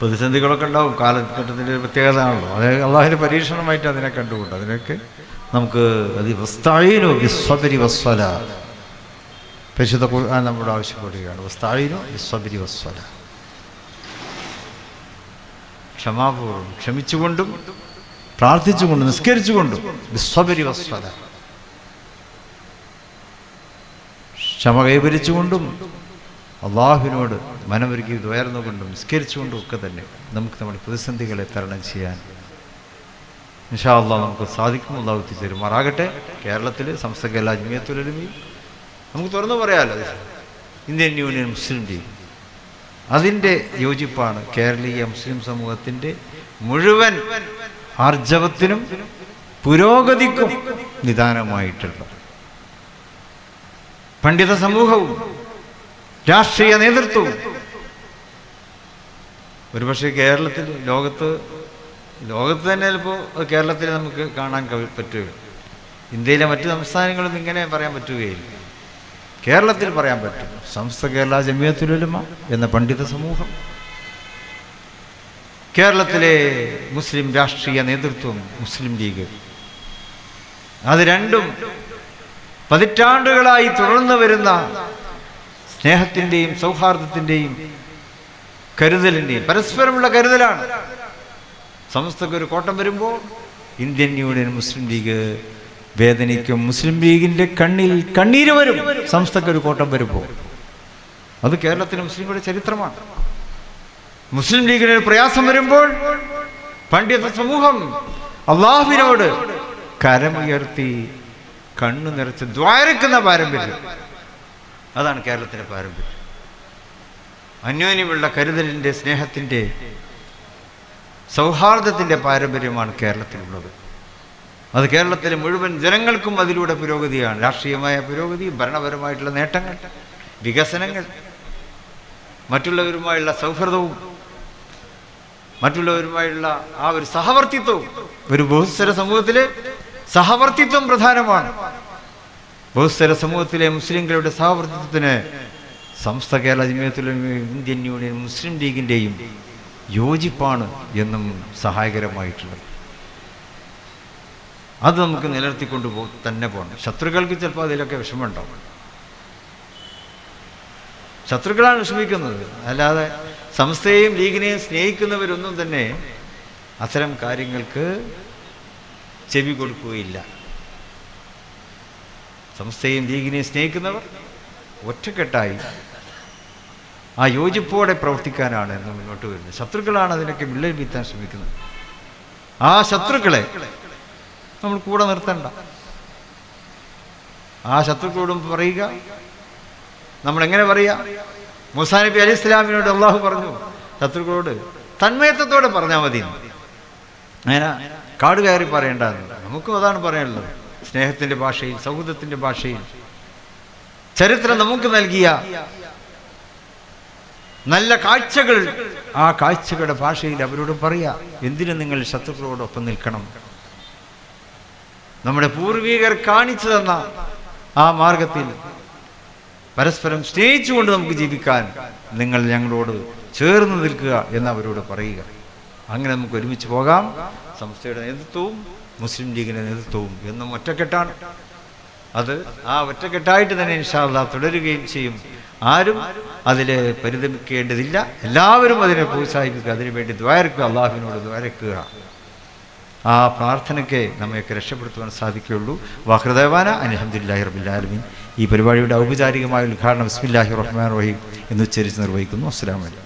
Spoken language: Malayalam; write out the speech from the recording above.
പ്രതിസന്ധികളൊക്കെ ഉണ്ടാവും. കാലഘട്ടത്തിന്റെ ഒരു പ്രത്യേകത ആണല്ലോ അത് അള്ളാഹിന്റെ പരീക്ഷണമായിട്ട് അതിനെ കണ്ടുകൊണ്ട് അതിനൊക്കെ നമുക്ക് അത് വസ്തായിനോ വിസ്വബരി വസ്വല. പരിശുദ്ധ ഖുർആൻ നമ്മോട് ആവശ്യപ്പെടുകയാണ് വസ്തായിനോ വിസ്വബരി വസ്വല. ക്ഷമാപൂർവം ക്ഷമിച്ചുകൊണ്ടും പ്രാർത്ഥിച്ചുകൊണ്ടും നിസ്കരിച്ചുകൊണ്ടും വിസ്വബരി വസ്വല. ക്ഷമ കൈവരിച്ചുകൊണ്ടും അള്ളാഹുവിനോട് മനമൊരുക്കി ഉയർന്നുകൊണ്ടും നിസ്കരിച്ചുകൊണ്ടും ഒക്കെ തന്നെ നമുക്ക് നമ്മുടെ പ്രതിസന്ധികളെ തരണം ചെയ്യാൻ നിഷാ അള്ളാഹ് നമുക്ക് സാധിക്കും അള്ളാഹു എത്തിച്ചേരുമാറാകട്ടെ. കേരളത്തിൽ സംസ്ഥാന എല്ലാ ജമിയത്തുലരുമി നമുക്ക് തുറന്നു പറയാമല്ലോ ഇന്ത്യൻ യൂണിയൻ മുസ്ലിം ലീഗ്. അതിന്റെ യോജിപ്പാണ് കേരളീയ മുസ്ലിം സമൂഹത്തിന്റെ മുഴുവൻ ആർജവത്തിനും പുരോഗതിക്കും നിദാനമായിട്ടുള്ളത്. പണ്ഡിത സമൂഹവും രാഷ്ട്രീയ നേതൃത്വവും ഒരുപക്ഷെ കേരളത്തിൽ ലോകത്ത് ലോകത്ത് തന്നെ ചിലപ്പോൾ കേരളത്തിൽ നമുക്ക് കാണാൻ പറ്റുക ഇന്ത്യയിലെ മറ്റു സംസ്ഥാനങ്ങളിൽ ഇങ്ങനെ പറയാൻ പറ്റുകയില്ല. കേരളത്തിൽ പറയാൻ പറ്റും. സംസ്ഥ കേരള ജമിയത്തുലുലമ എന്ന പണ്ഡിത സമൂഹം. കേരളത്തിലെ മുസ്ലിം രാഷ്ട്രീയ നേതൃത്വം മുസ്ലിം ലീഗ്. അത് രണ്ടും പതിറ്റാണ്ടുകളായി തുടർന്നു വരുന്ന സ്നേഹത്തിന്റെയും സൗഹാർദ്ദത്തിന്റെയും കരുതലിന്റെയും പരസ്പരമുള്ള കരുതലാണ്. സമസ്തക്ക് ഒരു കോട്ടം വരുമ്പോൾ ഇന്ത്യൻ യൂണിയൻ മുസ്ലിം ലീഗ് വേദനിക്കും മുസ്ലിം ലീഗിന്റെ കണ്ണിൽ കണ്ണീര് വരും. സംസ്ഥക്ക് ഒരു കോട്ടം വരുമ്പോൾ. അത് കേരളത്തിലെ മുസ്ലിങ്ങളുടെ ചരിത്രമാണ്. മുസ്ലിം ലീഗിന് ഒരു പ്രയാസം വരുമ്പോൾ പണ്ഡിത സമൂഹം അള്ളാഹുവിനോട് കരമുയർത്തി കണ്ണു നിറച്ച് ദ്വാരക്കുന്ന പാരമ്പര്യം. അതാണ് കേരളത്തിന്റെ പാരമ്പര്യം. അന്യോന്യമുള്ള കരുതലിന്റെ സ്നേഹത്തിന്റെ സൗഹാർദ്ദത്തിന്റെ പാരമ്പര്യമാണ് കേരളത്തിലുള്ളത്. അത് കേരളത്തിലെ മുഴുവൻ ജനങ്ങൾക്കും അതിലൂടെ പുരോഗതിയാണ്. രാഷ്ട്രീയമായ പുരോഗതി ഭരണപരമായിട്ടുള്ള നേട്ടങ്ങൾ വികസനങ്ങൾ മറ്റുള്ളവരുമായുള്ള സൗഹൃദവും മറ്റുള്ളവരുമായുള്ള ആ ഒരു സഹവർത്തിത്വവും ഒരു ബഹുസ്വര സമൂഹത്തിലെ സഹവർത്തിത്വം പ്രധാനമാണ്. ബഹുസ്വര സമൂഹത്തിലെ മുസ്ലിങ്ങളുടെ സഹവർത്തിത്വത്തിന് സംസ്ഥ കേരള ജമിയത്തുലമയും ഇന്ത്യൻ യൂണിയൻ മുസ്ലിം ലീഗിന്റെയും യോജിപ്പാണ് എന്നും സഹായകരമായിട്ടുള്ളത്. അത് നമുക്ക് നിലനിർത്തിക്കൊണ്ട് പോ തന്നെ പോകണം. ശത്രുക്കൾക്ക് ചിലപ്പോൾ അതിലൊക്കെ വിഷമമുണ്ടാവും. ശത്രുക്കളാണ് വിഷമിക്കുന്നത്. അല്ലാതെ സംസ്ഥയെയും ലീഗിനെയും സ്നേഹിക്കുന്നവരൊന്നും തന്നെ അത്തരം കാര്യങ്ങൾക്ക് ചെവി കൊടുക്കുകയില്ല. സംസ്ഥയെയും ലീഗിനെയും സ്നേഹിക്കുന്നവർ ഒറ്റക്കെട്ടായി. ആ യോജിപ്പോടെ പ്രവർത്തിക്കാനാണ് എന്ന് മുന്നോട്ട് വരുന്നത്. ശത്രുക്കളാണ് അതിനൊക്കെ വിള്ളൽ വീത്താൻ ശ്രമിക്കുന്നത്. ആ ശത്രുക്കളെ നമ്മൾ കൂടെ നിർത്തണ്ട. ആ ശത്രുക്കളോടും പറയുക. നമ്മളെങ്ങനെ പറയാ മൂസാ നബി അലി ഇസ്ലാമിനോട് അള്ളാഹു പറഞ്ഞു. ശത്രുക്കളോട് തന്മയത്വത്തോടെ പറഞ്ഞാൽ മതി. അങ്ങനെ കാട് കയറി പറയേണ്ടതെന്ന് നമുക്കും അതാണ് പറയാനുള്ളത്. സ്നേഹത്തിന്റെ ഭാഷയിൽ സൗഹൃദത്തിന്റെ ഭാഷയിൽ. ചരിത്രം നമുക്ക് നൽകിയ നല്ല കാഴ്ചകൾ ആ കാഴ്ചകളുടെ ഭാഷയിൽ അവരോട് പറയാ എന്തിനു നിങ്ങൾ ശത്രുക്കളോടൊപ്പം നിൽക്കണം? നമ്മുടെ പൂർവികർ കാണിച്ചു തന്ന ആ മാർഗത്തിൽ പരസ്പരം സ്നേഹിച്ചുകൊണ്ട് നമുക്ക് ജീവിക്കാൻ നിങ്ങൾ ഞങ്ങളോട് ചേർന്ന് നിൽക്കുക എന്ന് അവരോട് പറയുക. അങ്ങനെ നമുക്ക് ഒരുമിച്ച് പോകാം. സംസ്ഥയുടെ നേതൃത്വവും മുസ്ലിം ലീഗിന്റെ നേതൃത്വവും എന്നും ഒറ്റക്കെട്ടാണ്. അത് ആ ഒറ്റക്കെട്ടായിട്ട് തന്നെ ഇൻഷാല്ല തുടരുകയും ചെയ്യും. ആരും അതിൽ പരിതപിക്കേണ്ടതില്ല. എല്ലാവരും അതിനെ പ്രോത്സാഹിപ്പിക്കുക അതിനുവേണ്ടി ദ്വാരക്കുക അള്ളാഹുവിനോട് ദ്വാരക്കുക ആ പ്രാർത്ഥനയ്ക്ക് നമ്മയൊക്കെ രക്ഷപ്പെടുത്തുവാൻ സാധിക്കുകയുള്ളൂ. വാഹൃദേവാന അനഹമ്മദില്ലാഹി റബില്ലാലമീൻ ഈ പരിപാടിയുടെ ഔപചാരികമായ ഉദ്ഘാടനം ബിസ്മില്ലാഹി റഹ്മാൻ റഹീം എന്ന് ഉച്ചരിച്ച് നിർവഹിക്കുന്നു. അസ്സാം വലൈക്കും